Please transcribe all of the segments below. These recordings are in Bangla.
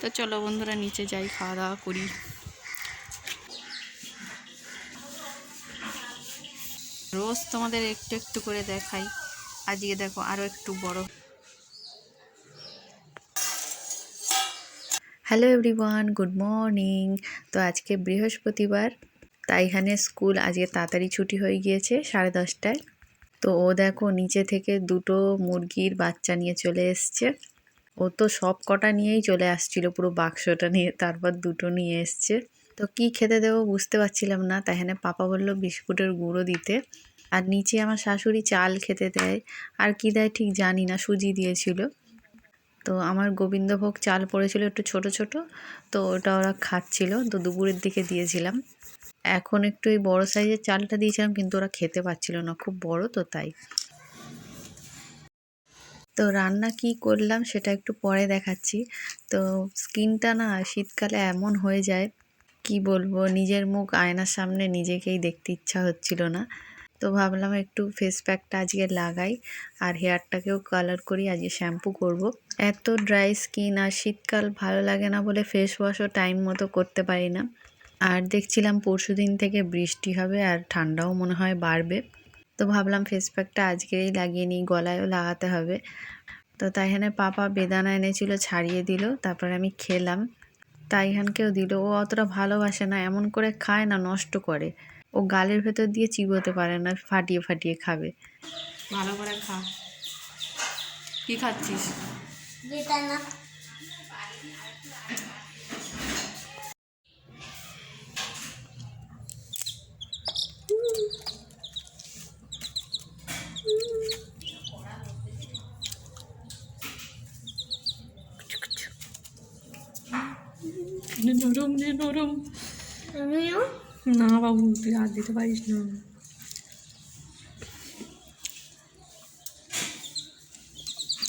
তো চলো বন্ধুরা, নিচে যাই, খাওয়া দাওয়া করি। রোজ তোমাদের একটু একটু করে দেখাই। আজকে দেখো আরও একটু বড়। হ্যালো এভরিওয়ান গুড মর্নিং তো আজকে বৃহস্পতিবার তাইহানের স্কুল আজকে তাড়াতাড়ি ছুটি হয়ে গিয়েছে, সাড়ে দশটায়। তো ও দেখো, নিচে থেকে দুটো মুরগির বাচ্চা নিয়ে চলে এসছে। ও তো সব কটা নিয়েই চলে আসছিল, পুরো বাক্সটা নিয়ে, তারপর দুটো নিয়ে এসছে। তো কি খেতে দেবো বুঝতে পারছিলাম না তাইখানে পাপা বলল বিস্কুটের গুঁড়ো দিতে। আর নিচে আমার শাশুড়ি চাল খেতে দেয়, আর কি দেয় ঠিক জানি না, সুজি দিয়েছিল। তো আমার গোবিন্দভোগ চাল পড়েছিল একটু ছোট ছোট, তো ওটা ওরা খাচ্ছিল, তো দুপুরের দিকে দিয়েছিলাম। এখন একটু এই বড়ো সাইজের চালটা দিয়েছিলাম, কিন্তু ওরা খেতে পাচ্ছিল না, খুব বড় তো তাই। তো রান্না কি করলাম সেটা একটু পরে দেখাচ্ছি। তো স্কিনটা না শীতকালে এমন হয়ে যায়, কি বলব, নিজের মুখ আয়নার সামনে নিজেকেই দেখতে ইচ্ছা হচ্ছিল না। তো ভাবলাম একটু ফেস প্যাকটা আজকে লাগাই আর হেয়ারটাকেও কালার করি, আজকে শ্যাম্পু করব। এত ড্রাই স্কিন আর শীতকাল ভালো লাগে না বলে ফেস ওয়াশও টাইম মতো করতে পারি না। আর দেখছিলাম পরশু দিন থেকে বৃষ্টি হবে আর ঠান্ডাও মনে হয় বাড়বে। তো ভাবলাম ফেস প্যাকটা আজকেই লাগিয়ে নিই গলায়ও লাগাতে হবে। তো তাইহানে পাপা বেদানা এনেছিল ছাড়িয়ে দিল তারপরে আমি খেলাম। তাইহানকেও দিল ও অতটা ভালোবাসে না এমন করে খায় না নষ্ট করে। ও গালের ভেতর দিয়ে চিবোতে পারে না ফাটিয়ে ফাটিয়ে খাবে। ভালো করে খা। কি খাচ্ছিস? বেদানা। নরম রে নরম। আমিও না বাবু তুই হাত দিতে পারিস না।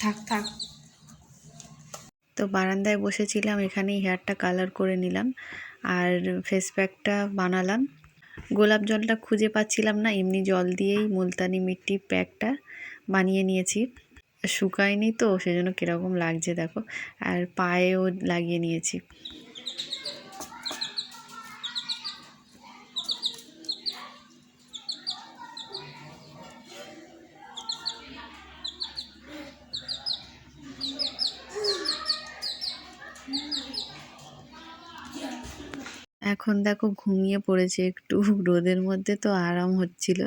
থাক থাক। তো বারান্দায় বসেছিলাম এখানেই হেয়ারটা কালার করে নিলাম আর ফেস প্যাকটা বানালাম। গোলাপ জলটা খুঁজে পাচ্ছিলাম না এমনি জল দিয়েই মুলতানি মিট্টি প্যাকটা বানিয়ে নিয়েছি। শুকায়নি তো সেজন্য কীরকম লাগছে দেখো। আর পায়েও লাগিয়ে নিয়েছি। এখন দেখো ঘুমিয়ে পড়েছে, একটু রোদের মধ্যে তো আরাম হচ্ছিল।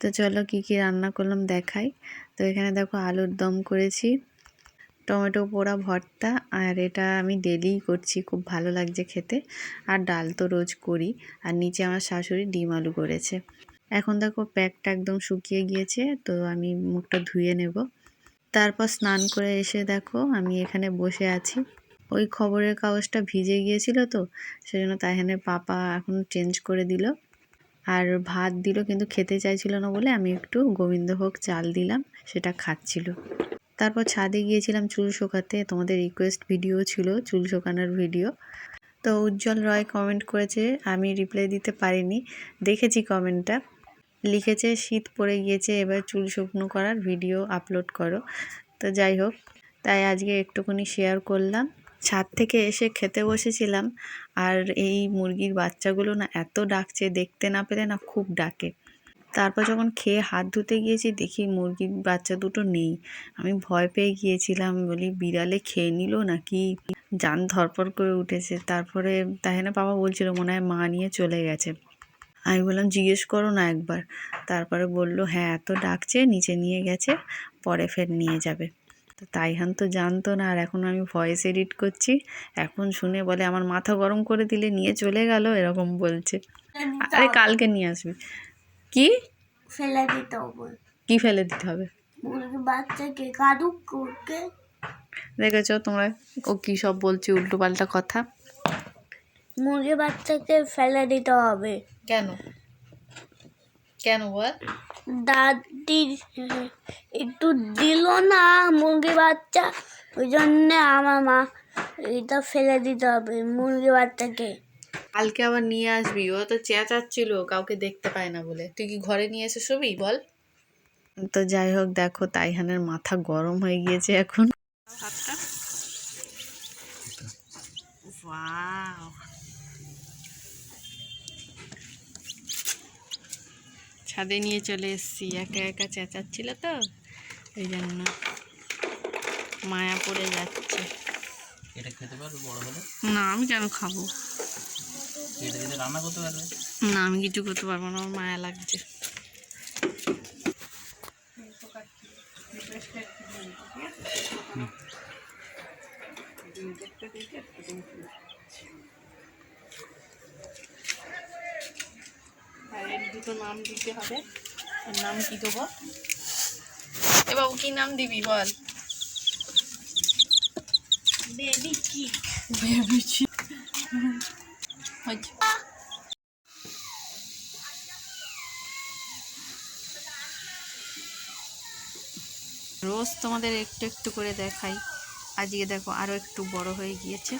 তো চলো কি কি রান্না করলাম দেখাই। তো এখানে দেখো আলুর দম করেছি, টমেটো পোড়া ভর্তা, আর এটা আমি ডেলিই করছি, খুব ভালো লাগছে খেতে। আর ডাল তো রোজ করি, আর নিচে আমার শাশুড়ি ডিম আলু করেছে। এখন দেখো প্যাকটা একদম শুকিয়ে গিয়েছে, তো আমি মুখটা ধুয়ে নেব। তারপর স্নান করে এসে দেখো আমি এখানে বসে আছি। ওই খবরের কাগজটা ভিজে গিয়েছিল তো, সেজন্য তাইখানে পাপা এখন চেঞ্জ করে দিল। আর ভাত দিল কিন্তু খেতে চাইছিল না বলে আমি একটু গোবিন্দভোগ চাল দিলাম, সেটা খাচ্ছিল। তারপর ছাদে গিয়েছিলাম চুল শোকাতে, তোমাদের রিকোয়েস্ট ভিডিও ছিল চুল শোকানোর ভিডিও তো উজ্জ্বল রয় কমেন্ট করেছে, আমি রিপ্লাই দিতে পারিনি, দেখেছি কমেন্টটা লিখেছে, শীত পড়ে গিয়েছে, এবার চুল শুকনো করার ভিডিও আপলোড করো। তো যাই হোক, তাই আজকে একটুখানি শেয়ার করলাম। ছাদ থেকে এসে খেতে বসেছিলাম আর এই মুরগির বাচ্চাগুলো না এত ডাকছে, দেখতে না পেলে না খুব ডাকে। তারপর যখন খেয়ে হাত ধুতে গিয়েছি, দেখি মুরগির বাচ্চা দুটো নেই। আমি ভয় পেয়ে গিয়েছিলাম, বলি, বিড়ালে খেয়ে নিল নাকি? যান ধরপর করে উঠেছে। তারপরে তাহেনা বাবা বলছিল, মনে হয় মা নিয়ে চলে গেছে। আমি বললাম, জিজ্ঞেস করো না একবার। তারপরে বলল হ্যাঁ এত ডাকছে, নিচে নিয়ে গেছে, পরে ফের নিয়ে যাবে। তো তাইহান তো জানতো না আর এখন আমি ভয়েস এডিট করছি। এখন শুনে বলে আমার মাথা গরম করে দিলে নিয়ে চলে গেল এরকম বলছে। আরে কালকে নিয়ে আসবি। কি? ফেলে দিতে হবে। কি ফেলে দিতে হবে? বাচ্চাকে কাদুক করকে দেখেছ তোমরা? ও কী সব বলছি উল্টো পাল্টা কথা। মুরগি বাচ্চাকে ফেলে দিতে হবে। কেন? কেন বল? দাদি একটু দিল না মুরগি বাচ্চা ওই জন্যে আমার মা এটা ফেলে দিতে হবে মুরগি বাচ্চাকে। কালকে আবার নিয়ে আসবি ও তো চেঁচাচ্ছিল কাউকে দেখতে পায় না বলে। তুই কি ঘরে নিয়ে এসে শুবি বল। তো যাই হোক দেখো তাইহানের মাথা গরম হয়ে গিয়েছে এখন। ওয়াও। ছাদে নিয়ে চলে এসেছি। একা একা চেঁচাচ্ছিল তো এই জন্য মায়া পড়ে যাচ্ছে। এটা খেতে পারবে বড় হলে? না আমি কেন খাব? এটা দিলে রান্না করতে পারবে? না আমি কিছু করতে পারব না আমার মায়া লাগছে। দুটো নাম দিতে হবে। এর নাম কি দেবো? এ বাবু কি নাম দিবি বল? বেবি কি ভেবেছি হচ্ছে রোজ তোমাদের একটু একটু করে দেখাই। আজকে দেখো আরও একটু বড় হয়ে গিয়েছে।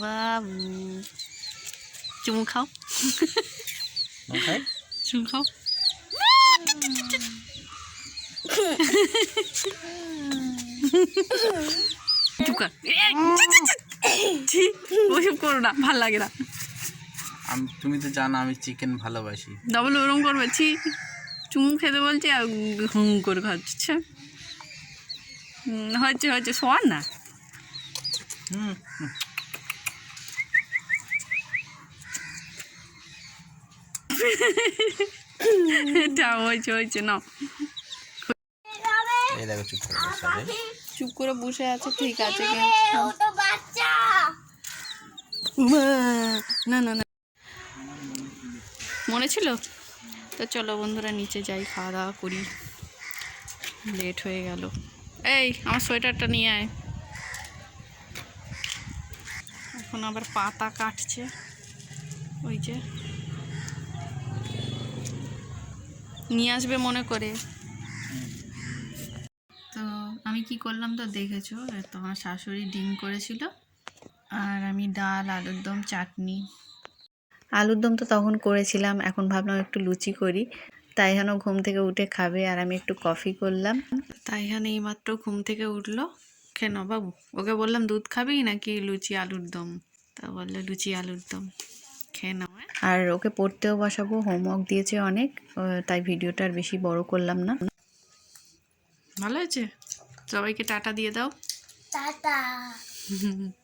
বাবু চুমু খাও চুমু খাও ছি, ওসব করো না ভালো লাগে না. আমি তুমি তো জানো আমি চিকেন ভালোবাসি। ডবল ওরম করবে ছি। চুমু খেতে বলছে আর হুম করে খাচ্ছে। হুম, হয়েছে হয়েছে। শোয়ার না? হুম। এটা হয়েছে হয়েছে না চুপ করে বসে আছে। চুপ করে বসে আছে ঠিক আছে না না না। মনে ছিল? তো চলো বন্ধুরা নিচে যাই খাওয়া দাওয়া করি। লেট হয়ে গেল। এই আমার সোয়েটারটা নিয়ে আয়। এখন আবার পাতা কাটছে। ওই যে। নিয়ে আসবে মনে করে। তো আমি কি করলাম তো দেখেছ তোমার শাশুড়ি ডিম করেছিল আর আমি ডাল, আলুর দম, চাটনি। আলুর দম তো তখন করেছিলাম, এখন ভাবলাম একটু লুচি করি। তাই তাইহান ঘুম থেকে উঠে খাবে আর আমি একটু কফি করলাম। তাই তাইহান এইমাত্র ঘুম থেকে উঠল। কেন বাবু ওকে বললাম, দুধ খাবি নাকি লুচি, আলুর দম? তা বলল, লুচি, আলুর দম। খেয়ে নেওয়া হ্যাঁ? আর ওকে পড়তেও বসাবো হোমওয়ার্ক দিয়েছে অনেক তাই ভিডিওটা আর বেশি বড় করলাম না। ভালো হয়েছে? সবাইকে টাটা দিয়ে দাও। টাটা।